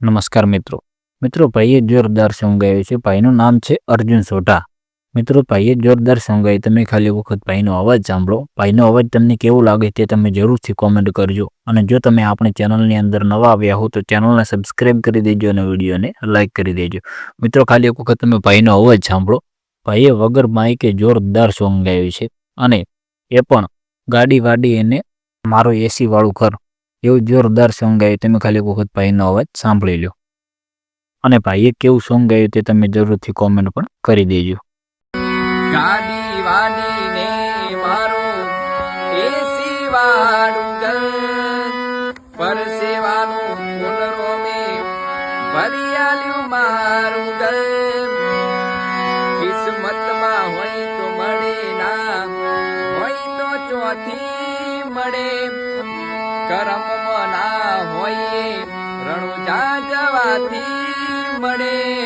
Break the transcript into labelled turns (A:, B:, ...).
A: નમસ્કાર મિત્રો. મિત્રો, ભાઈએ જોરદાર સોંગ ગાયું છે. ભાઈનું નામ છે અર્જુન સોઢા. મિત્રો, ભાઈએ જોરદાર સોંગ ગાય તમે ખાલી વખત ભાઈનો અવાજ સાંભળો. ભાઈનો અવાજ તમને કેવું લાગે તે તમે જરૂરથી કોમેન્ટ કરજો. અને જો તમે આપણી ચેનલની અંદર નવા આવ્યા હો, તો ચેનલને સબસ્ક્રાઈબ કરી દેજો અને વિડીયોને લાઇક કરી દેજો. મિત્રો, ખાલી એક વખત તમે ભાઈનો અવાજ સાંભળો. ભાઈએ વગર માઇકે જોરદાર સોંગ ગાયું છે. અને એ પણ ગાડી વાડી એને મારો એસી વાળું ઘર એવું જોરદાર સોંગ ગાયું, તમે ખાલી વખત ભાઈનો અવાજ સાંભળી લો અને ભાઈએ કેવું સોંગ ગાયું તે તમે જરૂરથી કોમેન્ટ પણ કરી દેજો.
B: ગાડી મળે કરમમાં ના હોય રણુજા જવાથી મળે.